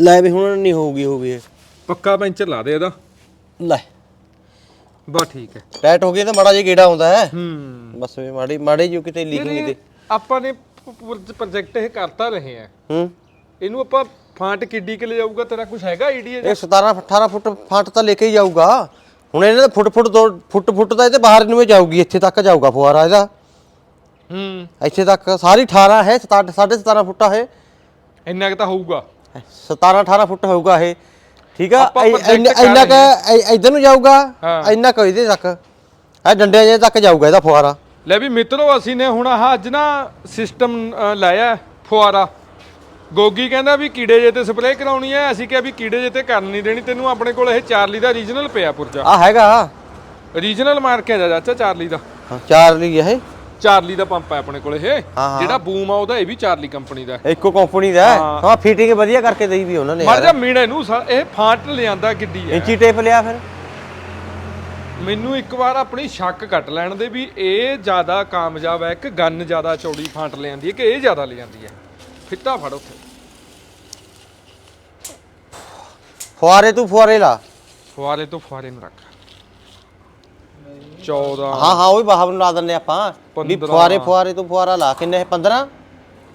ਲੈ ਵੀ ਹੁਣ ਨਹੀਂ ਹੋਊਗੀ ਹੋਊਗੀ ਇਹ। ਪੱਕਾ ਪੈਂਚਰ ਲਾ ਦੇ ਇਹਦਾ। ਲੈ। ਬਸ ਠੀਕ ਹੈ। ਟਾਈਟ ਹੋ ਗਈ ਤਾਂ ਮਾੜਾ ਜਿਹਾ ਗੇੜਾ ਆਉਂਦਾ ਹੈ। ਹੂੰ। ਬਸ ਵੀ ਮਾੜੀ ਮਾੜੇ ਜਿਹੀ ਕਿਤੇ ਲੀਕ ਨਹੀਂ ਦੇ ਆਪਾਂ ਨੇ ਪ੍ਰੋਜੈਕਟ ਇਹ ਕਰਤਾ ਰਹੇ ਆ। ਹੂੰ। ਇਹਨੂੰ ਆਪਾਂ ਫਾਂਟ ਕਿੱਡੀ ਕਿ ਲੈ ਜਾਊਗਾ ਤੇਰਾ ਕੁਝ ਹੈਗਾ ਆਈਡੀਆ ਇਹ 17 18 ਫੁੱਟ ਫਾਂਟ ਤਾਂ ਲੈ ਕੇ ਹੀ ਜਾਊਗਾ। ਹੁਣ ਇਹਨਾਂ ਦਾ ਫੁੱਟ ਫੁੱਟ ਦੋ ਫੁੱਟ ਫੁੱਟ ਤਾਂ ਇਹਦੇ ਬਾਹਰ ਨੂੰ ਹੀ ਜਾਊਗੀ। ਇੱਥੇ ਤੱਕ ਜਾਊਗਾ ਫੁਆਰਾ ਇਹਦਾ। ਹੂੰ। ਇੱਥੇ ਤੱਕ ਸਾਰੀ 18 ਹੈ 17 17.5 ਫੁੱਟ ਹੈ ਇੰਨਾ ਕੁ ਤਾਂ ਹੋਊਗਾ। 17 18 ਫੁੱਟ ਹੋਊਗਾ ਇਹ। ਠੀਕ ਆ? ਆਪਾਂ project ਕਰ ਇੰਨਾ ਕ ਇਧਰ ਨੂੰ ਜਾਊਗਾ ਹਾਂ। ਇੰਨਾ ਕੁ ਇਹਦੇ ਤੱਕ। ਇਹ ਡੰਡਿਆਂ ਜੇ ਤੱਕ ਜਾਊਗਾ ਇਹਦਾ ਫੁਆਰਾ ਲੈ ਵੀ ਮਿੱਤਰੋ ਅਸੀਂ ਨੇ ਹੁਣ ਆਹ ਅੱਜ ਨਾ ਸਿਸਟਮ ਲਾਇਆ ਫੁਆਰਾ ਗੋਗੀ ਕਹਿੰਦਾ ਵੀ ਕੀੜੇ ਜੇ ਤੇ ਸਪਰੇਅ ਕਰਾਉਣੀ ਹੈ। ਅਸੀਂ ਕਿਹਾ ਵੀ ਕੀੜੇ ਜੇ ਤੇ ਕਰਨ ਨਹੀਂ ਦੇਣੀ। ਤੈਨੂੰ ਆਪਣੇ ਕੋਲ ਇਹ ਚਾਰਲੀ ਦਾ ਰੀਜਨਲ ਪਿਆ ਪੁਰਜਾ। ਆ ਹੈਗਾ। ਰੀਜਨਲ ਮਾਰ ਕੇ ਆ ਜਾ ਚਾਚਾ ਚਾਰਲੀ ਦਾ ਹਾਂ, ਚਾਰ ਲਈ ਇਹ। ਚਾਰਲੀ ਦਾ ਪੰਪ ਹੈ ਆਪਣੇ ਕੋਲ ਇਹ। ਜਿਹੜਾ ਬੂਮ ਆ ਉਹਦਾ ਇਹ ਵੀ ਚਾਰਲੀ ਕੰਪਨੀ ਦਾ। ਇੱਕੋ ਕੰਪਨੀ ਦਾ ਹੈ। ਫਿਟਿੰਗ ਵਧੀਆ ਕਰਕੇ ਦਈ ਵੀ ਉਹਨਾਂ ਨੇ ਮਰ। ਜਾ ਮੀਣੇ ਨੂੰ ਇਹ ਫਾਂਟ ਲਿਆਂਦਾ ਕਿੱਡੀ ਹੈ ਇੰਚੀ ਟੇਪ ਲਿਆ ਫਿਰ ਮੈਨੂੰ ਇੱਕ ਵਾਰ ਆਪਣੀ ਸ਼ੱਕ ਕੱਟ ਲੈਣ ਦੇ ਵੀ ਇਹ ਜ਼ਿਆਦਾ ਕਾਮਯਾਬ ਹੈ ਕਿ ਗੰਨ ਜ਼ਿਆਦਾ ਚੌੜੀ ਫਾਂਟ ਲਿਆਂਦੀ ਹੈ ਕਿ ਇਹ ਜ਼ਿਆਦਾ ਲਿਆਂਦੀ ਹੈ ਫਿੱਟਾ ਫੜ ਉੱਥੇ ਫੁਆਰੇ ਤੂੰ ਫੁਆਰੇ ਲਾ ਫੁਆਰੇ ਤੋਂ ਫੁਆਰੇ ਨੂੰ ਰੱਖ 14 ਹਾਂ ਹਾਂ ਉਹ ਵੀ ਬਾਹਰ ਨੂੰ ਲਾ ਦਿੰਨੇ ਆਪਾਂ। ਵੀ। ਫੁਆਰੇ ਫੁਆਰੇ ਤੂੰ ਫੁਆਰਾ ਲਾ ਕਿੰਨੇ 15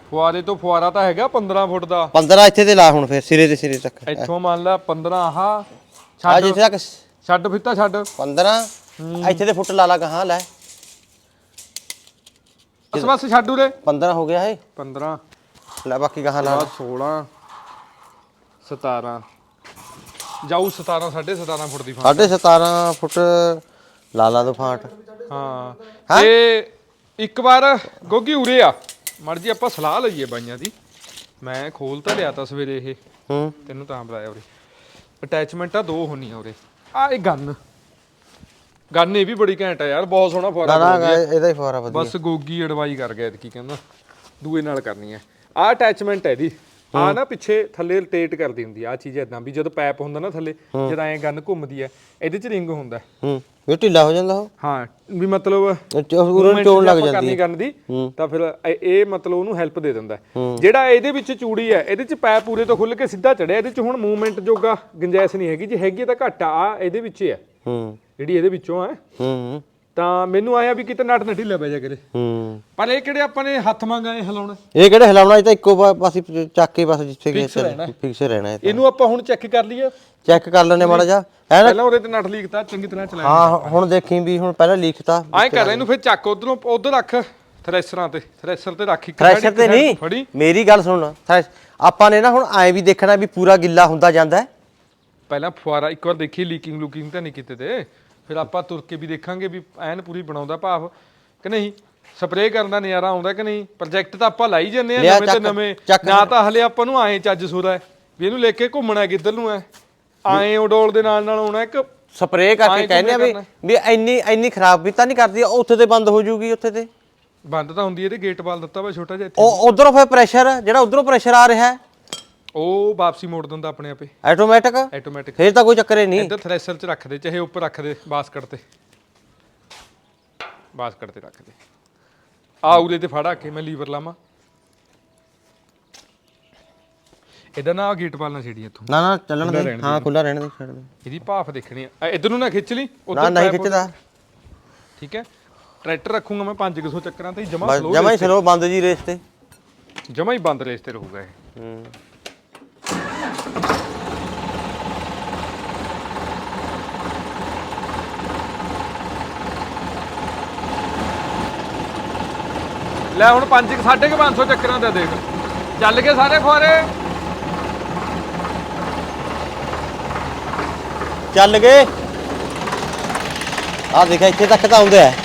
ਫੁਆਰੇ ਤੋਂ ਫੁਆਰਾ ਤਾਂ ਹੈਗਾ 15 ਫੁੱਟ ਦਾ। 15 ਇੱਥੇ ਤੇ ਲਾ ਹੁਣ ਫਿਰ ਸਿਰੇ ਦੇ ਸਿਰੇ ਤੱਕ। ਇੱਥੋਂ ਮੰਨ ਲੈ 15 ਆਹ ਆ ਛੱਡ। ਜਿੱਥੇ ਤੱਕ ਛੱਡ ਫਿੱਟਾ ਛੱਡ। 15 ਇੱਥੇ ਤੇ ਫੁੱਟ ਲਾ ਲਾ ਕਹਾਂ ਲੈ। ਬਸ ਬਸ ਛੱਡ ਉਰੇ। 15 ਹੋ ਗਿਆ ਇਹ। 15 ਲੈ ਬਾਕੀ ਕਹਾਂ ਲਾ ਆ 16 17 ਜਾਊ 17 17.5 ਫੁੱਟ ਦੀ ਫਾਂਟ ਸਾਢੇ 17 ਫੁੱਟ ਲਾ ਲਾ ਦੋ ਫਾਂਟ। ਹਾਂ। ਤੇ ਇੱਕ ਵਾਰ ਗੋਗੀ ਉਰੇ ਆ। ਮਰ ਜੀ ਆਪਾਂ ਸਲਾਹ ਲਈਏ ਬਾਈਆਂ ਦੀ। ਮੈਂ ਖੋਲ ਤਾਂ ਲਿਆ ਤਾਂ ਸਵੇਰੇ ਇਹ। ਹੂੰ। ਤੈਨੂੰ ਤਾਂ ਬੁਲਾਇਆ ਉਰੇ। ਅਟੈਚਮੈਂਟ ਆ ਦੋ ਹੋਣੀਆਂ ਉਰੇ। ਆ ਇਹ ਗੰਨ ਗੰਨ ਇਹ ਵੀ ਬੜੀ ਘੈਂਟ ਆ ਯਾਰ ਬਹੁਤ ਸੋਹਣਾ ਨਾ ਫੁਆਰਾ ਨਾ ਬਣਾਉਂਦੀ ਆ। ਇਹਦਾ ਹੀ ਫੁਆਰਾ ਵਧੀਆ। ਬਸ ਗੋਗੀ ਐਡਵਾਈ ਕਰ ਗਿਆ ਕੀ ਕਹਿੰਦਾ। ਦੂਏ ਨਾਲ ਕਰਨੀ ਹੈ ਆ ਅਟੈਚਮੈਂਟ ਹੈ ਇਹਦੀ। ਆ ਨਾ ਪਿੱਛੇ ਥੱਲੇ ਰੋਟੇਟ ਕਰਦੀ ਹੁੰਦੀ ਆ ਚੀਜ਼ ਇਦਾਂ ਵੀ ਜਦੋਂ ਪੈਪ ਹੁੰਦਾ ਨਾ ਥੱਲੇ ਜਦ ਐਂ ਗੰਨ ਘੁੰਮਦੀ ਹੈ ਇਹਦੇ ਚ ਰਿੰਗ ਹੁੰਦਾ। ਹੈ। ਵੀ ਢਿੱਲਾ ਹੋ ਜਾਂਦਾ ਉਹ? ਹਾਂ ਵੀ ਮਤਲਬ movement ਚੋਣ ਲੱਗ ਜਾਂਦੀ ਹੈ ਕਰਨ ਦੀ ਤਾਂ ਫਿਰ ਇਹ- ਮਤਲਬ ਉਹਨੂੰ ਹੈਲਪ ਦੇ ਦਿੰਦਾ। ਜਿਹੜਾ ਇਹਦੇ ਵਿੱਚ ਚੂੜੀ ਹੈ ਇਹਦੇ ਚ ਪੈਪ ਪੂਰੇ ਤੋਂ ਖੁੱਲ ਕੇ ਸਿੱਧਾ ਚੜਿਆ ਇਹਦੇ ਚ ਹੁਣ ਮੂਵਮੈਂਟ ਜੋਗਾ ਗੁੰਜਾਇਸ਼ ਨਹੀਂ ਹੈਗੀ ਜੇ ਹੈਗੀ ਤਾਂ ਘੱਟ ਆ ਇਹਦੇ ਵਿੱਚ ਹੀ ਹੈ ਹੂੰ। ਜਿਹੜੀ ਇਹਦੇ ਵਿੱਚੋਂ ਹੈ ਹੂੰ। ਤਾਂ ਮੈਨੂੰ ਆਇਆ ਵੀ ਕਿਤੇ ਨਟ ਨਟੀ ਲੱਭਿਆ ਜਾ ਕਰੇ। ਹੂੰ। ਪਰ ਇਹ ਕਿਹੜੇ ਆਪਾਂ ਨੇ ਹੱਥ ਮੰਗਾਏ ਹਿਲਾਉਣਾ? ਇਹ ਕਿਹੜਾ ਹਿਲਾਉਣਾ? ਇਹ ਤਾਂ ਇੱਕੋ ਪਾ- ਪਾਸੇ ਚੱਕ ਕੇ ਬਸ ਜਿੱਥੇ ਗਏ Fix ਰਹਿਣਾ। ਫਿਕਸ ਰਹਿਣਾ ਇਹ ਤਾਂ। ਇਹਨੂੰ ਆਪਾਂ ਹੁਣ ਚੈੱਕ ਕਰ ਲਈਏ। ਚੈੱਕ ਕਰ ਲੈਣੇ ਮਾੜਾ ਜਾ ਹੈ ਨਾ ਪਹਿਲਾਂ ਉਹਦੇ ਤੇ ਨਟ ਲੀਕਤਾ ਚੰਗੀ ਤਰ੍ਹਾਂ ਚਲਾਇਆ। ਹਾਂ ਹੁਣ ਦੇਖੀ ਵੀ ਹੁਣ ਪਹਿਲਾਂ ਲਿਖਤਾ ਐਂ ਕਰ ਇਹਨੂੰ ਫਿਰ ਚੱਕ ਉਧਰੋਂ ਉਧਰ ਰੱਖ। ਥ੍ਰੈਸ਼ਰਾਂ ਤੇ ਥ੍ਰੈਸ਼ਰ ਤੇ ਰੱਖ ਇੱਕ ਥ੍ਰੈਸ਼ਰ side, ਤੇ ਨਹੀਂ। ਫੜੀ। ਮੇਰੀ ਗੱਲ ਸੁਣ। ਥ੍ਰੈਸ਼ ਆਪਾਂ ਨੇ ਨਾ ਹੁਣ ਐ ਵੀ ਦੇਖਣਾ ਵੀ ਪੂਰਾ ਗਿੱਲਾ ਹੁੰਦਾ ਜਾਂਦਾ ਹੈ। ਪਹਿਲਾਂ ਫੁਆਰਾ ਇੱਕ ਵਾਰ ਦੇਖੀ ਲੀਕਿੰਗ ਲੂਕਿੰਗ ਤਾਂ ਨਹੀਂ ਕੀਤੇ ਤੇ। ਫਿਰ ਆਪਾਂ ਤੁਰ ਕੇ ਵੀ ਦੇਖਾਂਗੇ ਵੀ ਐਨ ਪੂਰੀ ਬਣਾਉਂਦਾ ਭਾਵ ਕਿ ਨਹੀਂ ਸਪਰੇਅ ਕਰਨ ਦਾ ਨਜ਼ਾਰਾ ਆਉਂਦਾ ਕਿ ਨਹੀਂ? ਪ੍ਰੋਜੈਕਟ ਤਾਂ ਆਪਾਂ ਲਾਈ ਜੰਨੇ ਆ ਲਿਆ ਨਵੇਂ ਤੇ ਚੱਕ- ਨਵੇਂ। ਚੱਕ। ਨਾ ਤਾਂ ਹਲੇ ਆਪਾਂ ਨੂੰ ਆਏ ਚੱਜ ਸੁਰਾ ਹੈ ਵੀ ਇਹਨੂੰ ਲੈ ਕੇ ਘੁੰਮਣਾ ਕਿੱਧਰ ਨੂੰ ਹੈ। ਆਏ ਉਡੋਲ ਦੇ ਨਾਲ ਨਾਲ ਆਉਣਾ ਇੱਕ ਸਪਰੇਅ ਕਰਕੇ ਕਹਿੰਦੇ ਆ ਵੀ ਇੰਨੀ ਇੰਨੀ ਖਰਾਬ ਵੀ ਤਾਂ ਨਹੀਂ ਕਰਦੀ ਉਹ ਉੱਥੇ ਤੇ ਬੰਦ ਹੋ ਜੂਗੀ ਉੱਥੇ ਤੇ। ਬੰਦ ਤਾਂ ਹੁੰਦੀ ਇਹਦੇ ਗੇਟ ਵਾਲ ਦਿੱਤਾ ਵਾ ਛੋਟਾ ਜਿਹਾ ਇੱਥੇ। ਉਹ ਉਧਰੋਂ ਫਿਰ ਪ੍ਰੈਸ਼ਰ ਜਿਹੜਾ ਉਧਰੋਂ ਪ੍ਰੈਸ਼ਰ ਆ ਰਿਹਾ ਹੈ ਉਹ ਵਾਪਸੀ ਮੋੜ ਦਿੰਦਾ ਆਪਣੇ ਆਪੇ। ਆਟੋਮੈਟਿਕ ਆਟੋਮੈਟਿਕ ਫੇਰ ਤਾਂ ਕੋਈ ਚੱਕਰ ਹੀ ਨਹੀਂ। ਇੱਧਰ ਥ੍ਰੈਸ਼ਰ 'ਚ ਰੱਖ ਦੇ ਚਾਹੇ ਉੱਪਰ ਰੱਖ ਦੇ ਬਾਸਕਟ ਤੇ। ਬਾਸਕਟ ਤੇ ਰੱਖ ਦੇ। ਆ ਉਰੇ ਤੇ ਫੜਾ ਕੇ ਮੈਂ ਲੀਵਰ ਲਾਵਾਂ। ਇਹਦਾ ਨਾ ਗੇਟ ਪਾਲਣਾ ਛੇੜੀ ਇੱਥੋਂ। ਨਾ ਨਾ ਚੱਲਣ ਦੇ। ਹਾਂ ਖੁੱਲਾ ਰਹਿਣ ਦੇ ਛੱਡ ਦੇ। ਇਹਦੀ ਭਾਫ ਦੇਖਣੀ ਆ। ਇੱਧਰ ਨੂੰ ਨਾ ਖਿੱਚ ਲਈ ਉੱਧਰ ਨਾ ਨਹੀਂ ਪੈਪ- ਖਿੱਚਦਾ। ਠੀਕ ਹੈ? ਟਰੈਕਟਰ ਰੱਖੂੰਗਾ ਮੈਂ 500 ਚੱਕਰਾਂ ਤੇ ਜਮਾ ਸਲੋ ਜਮਾ ਹੀ ਸਲੋ ਬੰਦ ਜੀ ਰੇਸ ਤੇ। ਜਮਾ ਹੀ ਬੰਦ ਰੇਸ ਤੇ ਰਹੂਗਾ ਇਹ। ਹੂੰ। ਲੈ ਹੁਣ 5 550 ਚੱਕਰਾਂ ਤੇ ਦੇਖ। ਚੱਲ ਗਏ ਸਾਰੇ ਖੁਆਰੇ? ਚੱਲ ਗਏ। ਆ ਦੇਖਿਆ ਇੱਥੇ ਤੱਕ ਤਾਂ ਆਉਂਦਾ ਹੈ।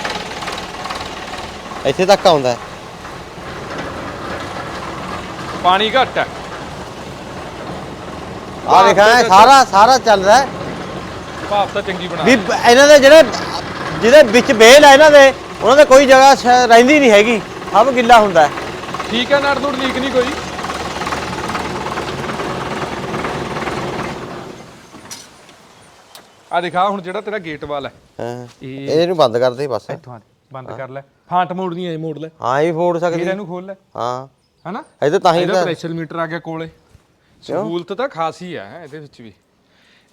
ਇੱਥੇ ਤੱਕ ਆਉਂਦਾ ਹੈ। ਪਾਣੀ ਘੱਟ ਹੈ। ਆ ਦੇਖਾ ਸਾਰਾ ਸਾਰਾ ਚੱਲ ਰਿਹਾ ਹੈ। ਭਾਫ ਤਾਂ ਚੰਗੀ ਬਣਾ ਵੀ ਇਹਨਾਂ ਦੇ ਜਿਹੜੇ ਜਿਹਦੇ ਵਿੱਚ ਬੇਲ ਹੈ ਇਹਨਾਂ ਦੇ ਉਹਨਾਂ ਦੇ ਕੋਈ ਜਗ੍ਹਾ ਸ਼- ਰਹਿੰਦੀ ਨਹੀਂ ਹੈਗੀ। ਸਭ ਗਿੱਲਾ ਹੁੰਦਾ ਹੈ। ਠੀਕ ਹੈ ਨਟ ਨੂਟ ਲੀਕ ਨਹੀਂ ਕੋਈ। ਆ ਦਿਖਾ ਹੁਣ ਜਿਹੜਾ ਤੇਰਾ ਗੇਟ ਵਾਲ ਹੈ। ਹਾਂ। ਇਹ ਇਹਨੂੰ ਬੰਦ ਕਰ ਦੇ ਬਸ। ਇੱਥੋਂ ਆ ਦੇ, ਬੰਦ ਕਰ ਲੈ। ਫਾਂਟ ਮੋੜਨੀ ਐ ਮੋੜ ਲੈ। ਹਾਂ ਇਹ ਫੋੜ ਫਿਰ ਸਕਦੀ ਇਹਨੂੰ ਖੋਲ ਲੈ। ਹਾਂ। ਹਨਾ? ਇਹਦੇ ਤਾਂ ਹੀ ਇਹਦਾ ਤਾਂ ਪ੍ਰੈਸ਼ਰ ਮੀਟਰ ਆ ਗਿਆ ਕੋਲੇ। ਸਹੂਲਤ ਤਾਂ ਖਾਸੀ ਆ ਇਹਦੇ ਵਿੱਚ ਵੀ।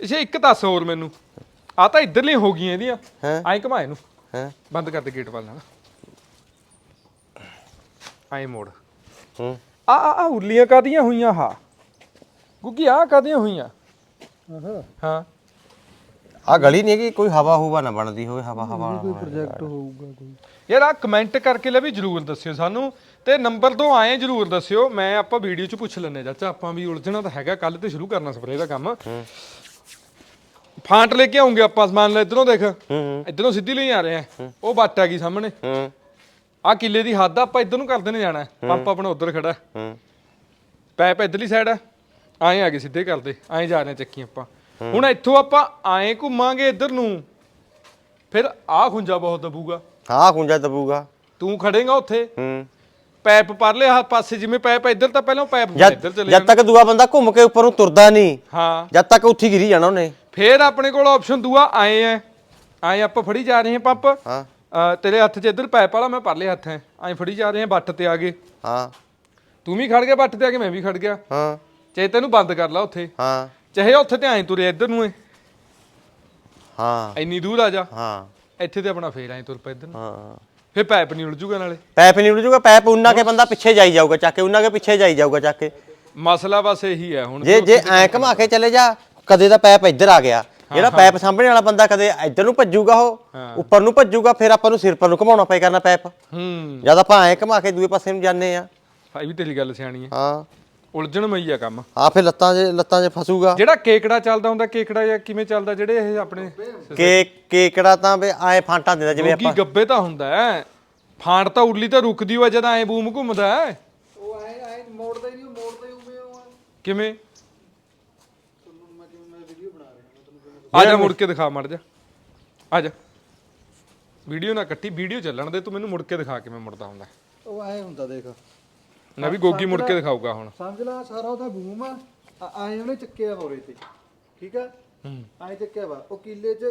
ਇਸੇ ਇੱਕ ਦੱਸ ਹੋਰ ਮੈਨੂੰ। ਆ ਤਾਂ ਇੱਧਰਲੀਆਂ ਹੋ ਗਈਆਂ ਇਹਦੀਆਂ। ਹੈਂ? ਐਂ ਘਮਾਏ ਨੂੰ ਹੈ? ਬੰਦ ਕਰ ਦੇ ਗੇਟ ਵੱਲ ਨਾਲ ਐਂ ਮੋੜ। ਹੂੰ। ਆ ਆ ਆ ਉਰਲੀਆਂ ਕਾਦੀਆਂ ਹੋਈਆਂ ਹਾ? ਗੁੱਗੀ ਆ ਕਾਦੀਆਂ ਹੋਈਆਂ? ਹਾਂ। ਆ ਗਲੀ ਨਹੀਂ ਹੈਗੀ ਕੋਈ ਹਵਾ ਹੁਵਾ ਨਾ ਬਣਦੀ ਹੋਵੇ ਹਵਾ ਹਵਾ ਪ੍ਰੋਜੈਕਟ ਹੋਊਗਾ ਕੋਈ। ਯਾਰ ਆ ਕਮੈਂਟ ਕਰਕੇ ਲੈ ਵੀ ਜਰੂਰ ਦੱਸਿਓ ਸਾਨੂੰ ਤੇ ਨੰਬਰ ਤੋਂ ਆਏ ਜਰੂਰ ਦੱਸਿਓ ਮੈਂ ਆਪਾਂ ਵੀਡੀਓ 'ਚ ਪੁੱਛ ਲੈਣੇ ਚਾਚਾ ਆਪਾਂ ਵੀ ਉਲਝਣਾ ਤਾਂ ਹੈਗਾ ਕੱਲ ਤੇ ਸ਼ੁਰੂ ਕਰਨਾ ਸਪਰੇ ਦਾ ਕੰਮ। ਫਾਂਟ ਲੈ ਕੇ ਆਉਂਗੇ ਆਪਾਂ ਸਮਾਨ ਲੈ ਇਧਰੋਂ ਦੇਖ। ਇਧਰੋਂ ਸਿੱਧੀ ਲਈ ਆ ਰਹੇ ਆ। ਉਹ ਬੱਟ ਆ ਗਈ ਸਾਹਮਣੇ। ਆ ਕਿੱਲੇ ਦੀ ਹੱਦ ਆ, ਆਪਾਂ ਇਧਰ ਨੂੰ ਕਰਦੇ ਨੇ ਜਾਣਾ। ਪੰਪ ਆਪਣਾ ਉਧਰ ਖੜਾ। ਪੈਪ ਇਧਰਲੀ ਸਾਈਡ ਆ। ਆਏ ਆ ਗਏ ਸਿੱਧੇ ਕਰਦੇ ਆਏ ਜਾ ਰਹੇ ਚੱਕੀ ਆਪਾਂ। ਹੁਣ ਇੱਥੋਂ ਆਪਾਂ ਆਏ ਘੁੰਮਾਂਗੇ ਇਧਰ ਨੂੰ। ਫਿਰ ਆ ਖੁੰਜਾ ਬਹੁਤ ਦਬੂਗਾ। ਹਾਂ ਕੁੰਜਾ ਦਬੂਗਾ। ਤੂੰ ਖੜੇਗਾ ਉੱਥੇ। ਹੂੰ। ਪੈਪ ਪਰਲੇ ਹੱਥ ਪਾਸੇ ਜਿਵੇਂ ਪੈਪ ਇੱਧਰ ਤਾਂ ਪਹਿਲਾਂ ਪੈਪ ਇੱਧਰ ਚਲੇ ਜਦ ਤੱਕ ਦੂਆ ਬੰਦਾ ਘੁੰਮ ਕੇ ਉੱਪਰ ਨੂੰ ਤੁਰਦਾ ਨਹੀਂ ਹਾਂ। ਜਦ ਤੱਕ ਉੱਥੇ ਗਿਰੀ ਜਾਣਾ ਉਹਨੇ। ਫੇਰ ਆਪਣੇ ਕੋਲ ਆਪਸ਼ਨ ਦੂਆ ਆਏ ਆ ਆਏ ਆਪਾਂ ਫੜੀ ਜਾ ਰਹੇ ਹਾਂ ਪੰਪ। ਹਾਂ। ਤੇਰੇ ਹੱਥ 'ਚ ਇੱਧਰ ਪੈਪ ਵਾਲਾ ਮੈਂ ਪਰਲੇ ਹੱਥ ਹੈ ਆਏ ਫੜੀ ਜਾ ਰਹੇ ਹਾਂ ਬੱਟ ਤੇ ਆ ਗਏ ਹਾਂ। ਤੂੰ ਵੀ ਖੜ ਗਿਆ ਬੱਟ ਤੇ ਆ ਕੇ ਮੈਂ ਵੀ ਖੜ ਗਿਆ। ਹਾਂ। ਚਾਹੇ ਤੈਨੂੰ ਬੰਦ ਕਰ ਲਾ ਉੱਥੇ। ਹਾਂ। ਚਾਹੇ ਉੱਥੇ ਤੇ ਆਏ ਤੁਰੇ ਇੱਧਰ ਨੂੰ ਏ। ਹਾਂ। ਇੰਨੀ ਦੂਰ ਆ ਜਾ। ਹਾਂ। ਇੱਥੇ ਤੇ ਆਪਣਾ ਫੇਰ ਆਏ ਤੁਰ ਪੈ ਇੱਧਰ ਨੂੰ। ਹਾਂ। ਫੇਰ ਪੈਪ ਨਹੀਂ ਉਲਝੂਗਾ ਨਾਲੇ। ਪੈਪ ਨਹੀਂ ਉੜ ਜੂਗਾ ਪੈਪ ਉਨਾ ਕੇ ਬੰਦਾ ਪਿੱਛੇ ਜਾਈ ਜਾਊਗਾ ਚੱਕ ਕੇ ਉਨਾ ਕੇ ਪਿੱਛੇ ਜਾਈ ਜਾਊਗਾ ਚੱਕ ਕੇ। ਮਸਲਾ ਬਸ ਇਹੀ ਹੈ ਹੁਣ। ਜੇ ਜੇ ਐ ਘਮਾ ਕੇ ਚਲੇ ਜਾ ਕਦੇ ਦਾ ਪੈਪ ਇੱਧਰ ਆ ਗਿਆ। ਜਿਹੜਾ ਪੈਪ ਸਾਂਭਣੇ ਵਾਲਾ ਬੰਦਾ ਕਦੇ ਇੱਧਰ ਨੂੰ ਭੱਜੂਗਾ ਉਹ ਉੱਪਰ ਨੂੰ ਭੱਜੂਗਾ ਫਿਰ ਆਪਾਂ ਨੂੰ ਸਿਰ ਪਰ ਨੂੰ ਘਮਾਉਣਾ ਪਏ ਕਰਨਾ ਪੈਪ। ਹੂੰ। ਜਦ ਆਪਾਂ ਐ ਘਮਾ ਕੇ ਦੂਏ ਪਾਸੇ ਨੂੰ ਜਾਂਦੇ ਆ। ਭਾਈ ਵੀ ਤੇਰੀ ਗੱਲ ਸਿਆਣੀ ਹੈ ਹਾਂ। ਉਲਝਣ ਮਈ ਆ ਕੰਮ। ਆ ਫਿਰ ਲੱਤਾਂ 'ਚ ਲੱਤਾਂ 'ਚ ਫਸੂਗਾ। ਜਿਹੜਾ ਕੇਕੜਾ ਚੱਲਦਾ ਹੁੰਦਾ ਕੇਕੜਾ ਜਾਂ ਕਿਵੇਂ ਚੱਲਦਾ ਜਿਹੜੇ ਇਹ ਆਪਣੇ ਕੇ ਕੇਕੜਾ ਤਾਂ ਵੀ ਐ ਫਾਂਟਾ ਦਿੰਦਾ ਜਿਵੇਂ ਰੋਗੀ ਆਪਾਂ ਗੱਬੇ ਤਾਂ ਹੁੰਦਾ ਹੈ ਫਾਂਟ ਤਾਂ ਉਰਲੀ ਤਾਂ ਰੁਕਦੀ ਹੋਆ ਜਦ ਐ ਬੂਮ ਘੁੰਮਦਾ ਹੈ ਉਹ ਆਏ ਆਏ ਮੋੜਦਾ ਹੀ ਨਹੀਂ ਮੋੜਦਾ ਹੀ ਉਵੇਂ ਉਹ ਆ ਕਿਵੇਂ? ਤੁਹਾਨੂੰ ਮੈਂ ਕਿਵੇਂ ਮੈਂ ਵੀਡੀਓ ਬਣਾ ਰਿਹਾ ਮੈਂ ਤੁਹਾਨੂੰ ਕਿਵੇਂ ਆ ਜਾ ਮੁੜ ਕੇ ਦਿਖਾ ਮੜ ਜਾ। ਆ ਜਾ। ਵੀਡੀਓ ਨਾ ਕੱਟੀ ਵੀਡੀਓ ਚੱਲਣ ਦੇ ਤੂੰ ਮੈਨੂੰ ਮੁੜ ਕੇ ਦਿਖਾ ਕਿਵੇਂ ਮੁੜਦਾ ਹੁੰਦਾ। ਉਹ ਆਏ ਹੁੰਦਾ ਦੇਖ। ਮੈਂ ਵੀ ਗੋਗੀ ਮੁੜ ਕੇ ਦਿਖਾਊਗਾ ਹੁਣ। ਸਮਝ ਲੈ ਸਾਰਾ ਉਹਦਾ ਬੂਮ ਆ। ਆ- ਆਏ ਉਹਨੇ ਚੱਕਿਆ ਹੋਰੇ ਤੇ। ਠੀਕ ਆ? ਹੂੰ। ਆਏ ਚੱਕਿਆ ਵਾ। ਉਹ ਕਿੱਲੇ 'ਚ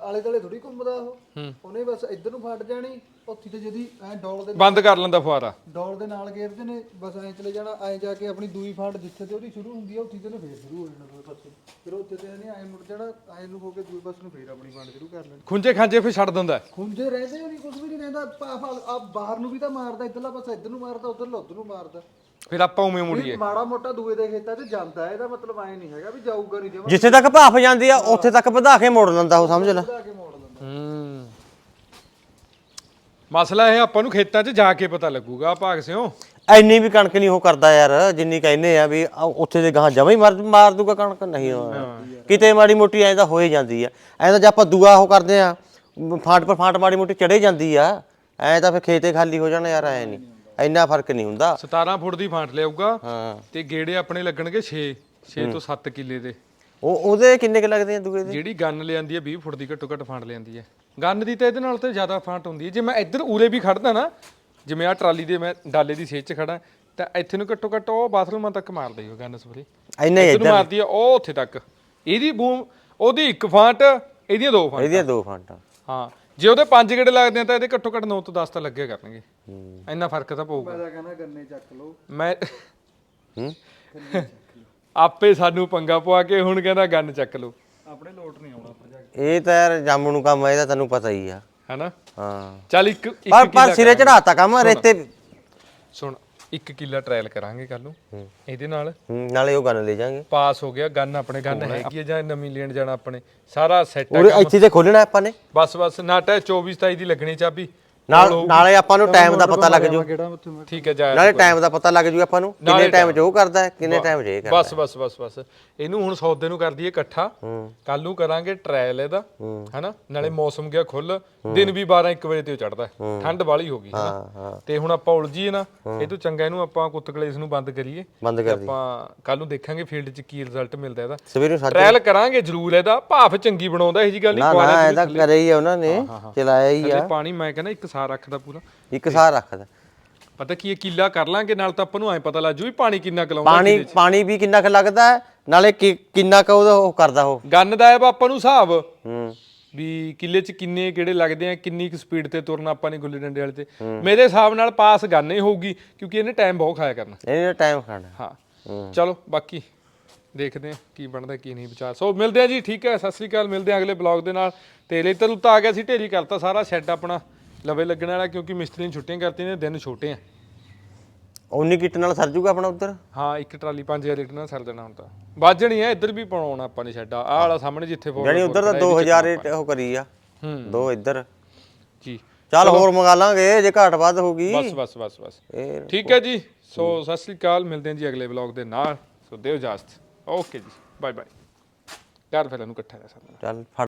ਆਲੇ ਦੁਆਲੇ ਥੋੜੀ ਘੁੰਮਦਾ ਉਹ। ਹੂੰ। ਉਹਨੇ ਬਸ ਇੱਧਰ ਨੂੰ ਫਟ ਜਾਣੀ। ਉੱਥੇ ਤੇ ਜਦੀ ਐ ਡੋਲ ਦੇ ਬੰਦ ਕਰ ਲੈਂਦਾ ਫੁਆਰਾ ਡੋਲ ਦੇ ਨਾਲ ਗੇਰਦੇ ਨੇ ਬਸ ਐਂ ਚਲੇ ਜਾਣਾ ਐਂ ਜਾ ਕੇ ਆਪਣੀ ਦੂਈ ਫਾਂਟ ਜਿੱਥੇ ਤੇ ਉਹਦੀ ਸ਼ੁਰੂ ਹੁੰਦੀ ਆ ਉੱਥੇ ਤੇ ਨੇ ਫੇਰ ਸ਼ੁਰੂ ਹੋ ਜਾਣਾ ਦੋਵੇਂ ਪਾਸੇ। ਫਿਰ ਉੱਥੇ ਤੇ ਇਹਨੇ ਐਂ ਮੁੜ ਜਾਣਾ ਐਂ ਨੂੰ ਹੋ ਕੇ ਦੂਏ ਪਾਸੇ ਨੂੰ ਫੇਰ ਆਪਣੀ ਫਾਂਟ ਸ਼ੁਰੂ ਕਰ ਲੈਣੀ। ਖੁੰਝੇ ਖਾਂਜੇ ਫਿਰ ਛੱਡ ਦਿੰਦਾ। ਖੁੰਝੇ ਰਹਿੰਦੇ ਹੋ ਨਹੀਂ ਕੁਝ ਵੀ ਨਹੀਂ ਰਹਿੰਦਾ। ਆ ਬਾਹਰ ਨੂੰ ਵੀ ਤਾਂ ਮਾਰਦਾ ਇੱਧਰਲਾ ਪਾਸਾ ਇੱਧਰ ਨੂੰ ਮਾਰਦਾ ਉੱਧਰਲਾ ਉੱਧਰ ਨੂੰ ਮਾਰਦਾ। ਫਿਰ ਆਪਾਂ ਉਵੇਂ ਮੁੜੀਏ। ਇਹ ਮਾੜਾ ਮੋਟਾ ਦੂਏ ਦੇ ਖੇਤਾਂ 'ਚ ਜਾਂਦਾ ਇਹਦਾ ਮਤਲਬ ਐ ਨਹੀਂ ਹੈਗਾ ਵੀ ਜਾਊਗਾ ਨਹੀਂ ਜਮਾ ਜਿੱਥੇ ਤੱਕ ਭਾਫ ਜਾਂਦੀ ਆ ਉੱਥੇ ਤੱਕ ਵਧਾ ਕੇ ਮੋੜ ਲੈਂਦਾ ਉਹ ਸਮਝ ਲੈ। ਵਧਾ ਕੇ ਮੋੜ ਲੈਂਦਾ ਹੂੰ ਮਸਲਾ ਇਹ ਆਪਾਂ ਨੂੰ ਖੇਤਾਂ 'ਚ ਜਾ ਕੇ ਪਤਾ ਲੱਗੂਗਾ ਭਾਗ ਸਿਓ। ਐਨੀ ਵੀ ਕਣਕ ਨਹੀਂ ਉਹ ਕਰਦਾ ਯਾਰ ਜਿੰਨੀ ਕਹਿੰਦੇ ਆ ਵੀ ਆ ਉੱਥੇ ਦੇ ਗਾਂ ਜਮਾ ਹੀ ਮਾਰ ਮਾਰ ਦੂਗਾ ਕਣਕ। ਨਹੀਂ ਉਹ। ਕਿਤੇ ਮਾੜੀ ਮੋਟੀ ਐਂ ਤਾਂ ਜਾਂਦੀ ਆ। ਐਂ ਤਾਂ ਜੇ ਆਪਾਂ ਦੂਆ ਉਹ ਕਰਦੇ ਆ ਫਾਂਟ ਪਰ ਫਾਂਟ ਮਾੜੀ ਮੋਟੀ ਚੜੇ ਜਾਂਦੀ ਆ ਐਂ ਤਾਂ ਫਿਰ ਖੇਤੇ ਖਾਲੀ ਹੋ ਜਾਣਾ ਯਾਰ ਐ ਨਹੀਂ। ਇੰਨਾ ਫ਼ਰਕ ਨਹੀਂ ਹੁੰਦਾ। 17 ਫੁੱਟ ਦੀ ਫਾਂਟ ਲਿਆਊਗਾ ਹਾਂ। ਤੇ ਗੇੜੇ ਆਪਣੇ ਲੱਗਣਗੇ 6 6 ਤੋਂ 7 ਕਿੱਲੇ ਦੇ। ਉਹ ਉਹਦੇ ਕਿੰਨੇ ਕੁ ਲੱਗਦੇ ਆ ਦੂਏ ਦੇ? ਜਿਹੜੀ ਗੰਨ ਲਿਆਂਦੀ ਹੈ 20 ਫੁੱਟ ਦੀ ਘੱਟੋ ਘੱਟ ਫਾਂਟ ਲਿਆਂਦੀ ਹੈ ਗੰਨ ਦੀ ਤਾਂ ਇਹਦੇ ਨਾਲ ਤੇ ਜ਼ਿਆਦਾ ਫਾਂਟ ਹੁੰਦੀ ਹੈ। ਜੇ ਮੈਂ ਇੱਧਰ ਉਰੇ ਵੀ ਖੜਦਾ ਨਾ ਜਿਵੇਂ ਆ ਟਰਾਲੀ ਦੇ ਮੈਂ ਡਾਲੇ ਦੀ ਸੇਚ 'ਚ ਖੜਾ ਤਾਂ ਇੱਥੇ ਨੂੰ ਘੱਟੋ ਘੱਟ ਉਹ ਬਾਥਰੂਮਾਂ ਤੱਕ ਮਾਰਦੀ ਉਹ ਗੰਨ ਸਪਰੇ ਇੰਨਾ ਹੀ ਇੱਧਰ ਮਾਰਦੀ ਆ ਉਹ ਉੱਥੇ ਤੱਕ। ਇਹਦੀ ਬੂਮ ਉਹਦੀ ਇੱਕ ਫਾਂਟ ਇਹਦੀਆਂ ਦੋ ਫਾਂਟ। ਇਹਦੀਆਂ ਦੋ ਫਾਂਟਾਂ। ਹਾਂ ਜੇ ਉਹਦੇ ਪੰਜ ਗੇੜੇ ਲੱਗਦੇ ਆ ਤਾਂ ਇਹਦੇ ਘੱਟੋ ਘੱਟ 9 ਤੋਂ 10 ਤਾਂ ਲੱਗੇ ਕਰਨਗੇ। ਇੰਨਾ ਫ਼ਰਕ ਤਾਂ ਪਊਗਾ। ਮੈਂ ਤਾਂ ਕਹਿੰਦਾ ਗੰਨੇ ਚੱਕ ਲਓ। ਮੈਂ ਹੂੰ। ਆਪੇ ਸਾਨੂੰ ਪੰਗਾ ਪਵਾ ਕੇ ਹੁਣ ਕਹਿੰਦਾ ਗੰਨ ਚੱਕ ਲਓ। ਆਪਣੇ ਲੋਟ ਨਹੀਂ ਆਉਣਾ ਪ੍ਰੋਜੈਕਟ ਇਹ ਤਾਂ ਯਾਰ ਜਾਮੂ ਨੂੰ ਕੰਮ ਆ ਤੈਨੂੰ ਪਤਾ ਹੀ ਆ। ਹੈਨਾ? ਹਾਂ। ਚੱਲ ਇੱਕ ਇੱਕ ਪਰ ਪਰ ਸਿਰੇ ਚੜਾਤਾ ਕੰਮ ਰੇਤੇ ਸੁਣ ਇੱਕ ਕਿੱਲਾ ਟ੍ਰਾਇਲ ਕਰਾਂਗੇ ਕੱਲ ਨੂੰ। ਇਹਦੇ ਨਾਲ ਹੂੰ, ਨਾਲੇ ਉਹ ਗਨ ਲੈ ਜਾਾਂਗੇ। ਪਾਸ ਹੋ ਗਿਆ ਗਨ ਆਪਣੇ ਗਨ ਹੈਗੀ ਹੈ ਜਾਂ ਨਵੀਂ ਲੈਣ ਜਾਣਾ ਆਪਣੇ। ਸਾਰਾ ਸੈੱਟ ਹੈ ਉਰੇ ਇੱਥੇ ਤੇ ਖੋਲਣਾ ਆਪਾਂ ਨੇ। ਬਸ ਬਸ ਨਾਟਾ 24 27 ਦੀ ਲੱਗਣੀ ਚਾਬੀ। ਨਾਲ ਨਾਲੇ ਆਪਾਂ ਨੂੰ ਟਾਈਮ ਦਾ ਪਤਾ ਲੱਗ ਜੂ। ਕਿਹੜਾ ਉੱਥੇ ਮੈਂ ਠੀਕ ਹੈ ਜਾ ਨਾਲੇ ਟਾਈਮ ਦਾ ਪਤਾ ਲੱਗ ਜੂ ਆਪਾਂ ਨੂੰ ਕਿੰਨੇ ਟਾਈਮ 'ਚ ਉਹ ਕਰਦਾ ਹੈ, ਕਿੰਨੇ ਟਾਈਮ 'ਚ ਇਹ ਕਰਦਾ ਬਸ ਬਸ ਬਸ ਬਸ। ਇਹਨੂੰ ਹੁਣ ਸੌਦੇ ਨੂੰ ਕਰ ਦਈਏ ਇਕੱਠਾ ਕੱਲ ਨੂੰ ਕਰਾਂਗੇ ਟ੍ਰਾਇਲ ਇਹਦਾ ਹਨਾ? ਨਾਲੇ ਮੌਸਮ ਗਿਆ ਖੁੱਲ ਦਿਨ ਵੀ 12 1 ਵਜੇ ਤੇ ਚੜਦਾ ਠੰਡ ਵਾਲੀ ਹੋ ਗਈ ਹਨਾ? ਤੇ ਹੁਣ ਆਪਾਂ ਉਲਝੀਏ ਨਾ ਇਹ ਤੋਂ ਚੰਗਾ ਇਹਨੂੰ ਆਪਾਂ ਕੁੱਤਕਲੇਸ ਨੂੰ ਬੰਦ ਕਰੀਏ। ਬੰਦ ਕਰ ਦੀ ਆਪਾਂ ਕੱਲ ਨੂੰ ਦੇਖਾਂਗੇ ਫੀਲਡ 'ਚ ਕੀ ਰਿਜ਼ਲਟ ਮਿਲਦਾ ਇਹਦਾ। ਸਵੇਰ ਨੂੰ ਸਾਡੇ ਟ੍ਰਾਇਲ ਕਰਾਂਗੇ ਜ਼ਰੂਰ ਇਹਦਾ ਭਾਫ ਚੰਗੀ ਬਣਾਉਂਦਾ ਇਹ ਜੀ ਗੱਲ ਨਹੀਂ ਨਾ ਨਾ ਇਹਦਾ ਕਰਿਆ ਹੀ ਆ ਉਹਨਾਂ ਨੇ ਚਲਾਇਆ ਹੀ ਆ। ਪਾਣੀ ਮੈਂ ਕਹਿੰਦਾ ਇੱਕ ਸਾਰ ਰੱਖਦਾ ਪੂਰਾ? ਇੱਕ ਸਾਰ ਰੱਖਦਾ। ਪਤਾ ਕੀ ਇਹ ਕਿੱਲਾ ਕਰ ਲਾਂਗੇ ਨਾਲ ਤਾਂ ਆਪਾਂ ਨੂੰ ਐ ਪਤਾ ਲੱਗ ਜੂ ਵੀ ਪਾਣੀ ਕਿੰਨਾ ਕਲਾਉਂਦਾ ਪਾਣੀ ਪਾਣੀ ਵੀ ਕਿੰਨਾ ਕੁ ਲੱਗਦਾ ਹੈ, ਨਾਲੇ ਕਿ- ਕਿੰਨਾ ਕੁ ਉਹਦਾ ਉਹ ਕਰਦਾ ਉਹ। ਗੰਨ ਦਾ ਹੈ ਵਾ ਆਪਾਂ ਨੂੰ ਹਿਸਾਬ। ਹੂੰ। ਵੀ ਕਿੱਲੇ 'ਚ ਕਿੰਨੇ ਕਿਹੜੇ ਲੱਗਦੇ ਆ ਕਿੰਨੀ ਕੁ ਸਪੀਡ ਤੇ ਤੁਰਨਾ ਆਪਾਂ ਨੇ ਗੁੱਲੀ ਡੰਡੇ ਵਾਲੇ ਤੇ। ਮੇਰੇ ਹਿਸਾਬ ਨਾਲ ਪਾਸ ਗੰਨ ਹੀ ਹੋਊਗੀ ਕਿਉਂਕਿ ਇਹਨੇ ਟਾਈਮ ਬਹੁਤ ਖਾਇਆ ਕਰਨਾ। ਇਹਨੇ ਟਾਈਮ ਖਾਣਾ। ਹਾਂ। ਚਲੋ ਬਾਕੀ ਦੇਖਦੇ ਆ ਕੀ ਬਣਦਾ ਕੀ ਨਹੀਂ ਵਿਚਾਰ। ਸੋ ਮਿਲਦੇ ਆ ਜੀ ਠੀਕ ਹੈ ਸਤਿ ਸ੍ਰੀ ਅਕਾਲ ਮਿਲਦੇ ਆ ਅਗਲੇ ਬਲੌਗ ਦੇ ਨਾਲ। ਤੇ ਰੇਤਰ ਉੱਤਾ ਆ ਗਿਆ ਸੀ ਢੇਰੀ ਕਰਤਾ ਸਾਰਾ ਸ਼ੈੱਡ ਆਪਣਾ। ਲਵੇ ਲੱਗਣ ਵਾਲਾ ਕਿਉਂਕਿ ਮਿਸਤਰੀ ਨੇ ਛੁੱਟੀਆਂ ਕਰਤੀਆਂ ਨੇ ਦਿਨ ਛੋਟੇ ਆ। ਉਨੀ ਕਿੱਟ ਨਾਲ ਸਰ ਜੂਗਾ ਆਪਣਾ ਉੱਧਰ? ਹਾਂ ਇੱਕ ਟਰਾਲੀ 5000 ਲੀਟਰ ਨਾਲ ਸਰ ਦੇਣਾ ਹੁਣ ਤਾਂ। ਵੱਜਣੀ ਆ ਇੱਧਰ ਵੀ ਪਾਉਣਾ ਆਪਾਂ ਨੇ ਸ਼ੈੱਡ ਆਹ ਵਾਲਾ ਸਾਹਮਣੇ ਜਿੱਥੇ ਫੋਰ ਯਾਨੀ ਉੱਧਰ ਤਾਂ 2000 ਰੇਟ ਉਹ ਕਰੀ ਆ। ਹੂੰ। ਦੋ ਇੱਧਰ। ਜੀ। ਚੱਲ ਹੋਰ ਮੰਗਾ ਲਾਂਗੇ ਜੇ ਘਾਟ ਵੱਧ ਹੋਊਗੀ ਬਸ ਬਸ ਬਸ ਬਸ। ਇਹ ਠੀਕ ਹੈ ਜੀ। ਸੋ ਸਤਿ ਸ੍ਰੀ ਅਕਾਲ। ਮਿਲਦੇ ਹਾਂ ਜੀ ਅਗਲੇ ਵਲੌਗ ਦੇ ਨਾਲ। ਸੋ ਦਿਓ ਇਜਾਜ਼ਤ। ਓਕੇ ਜੀ। Bye bye. ਕਰ ਫਿਰ ਇਹਨੂੰ ਇਕੱਠਾ ਕਰ ਸਕਦਾ ਚੱਲ ਫੜ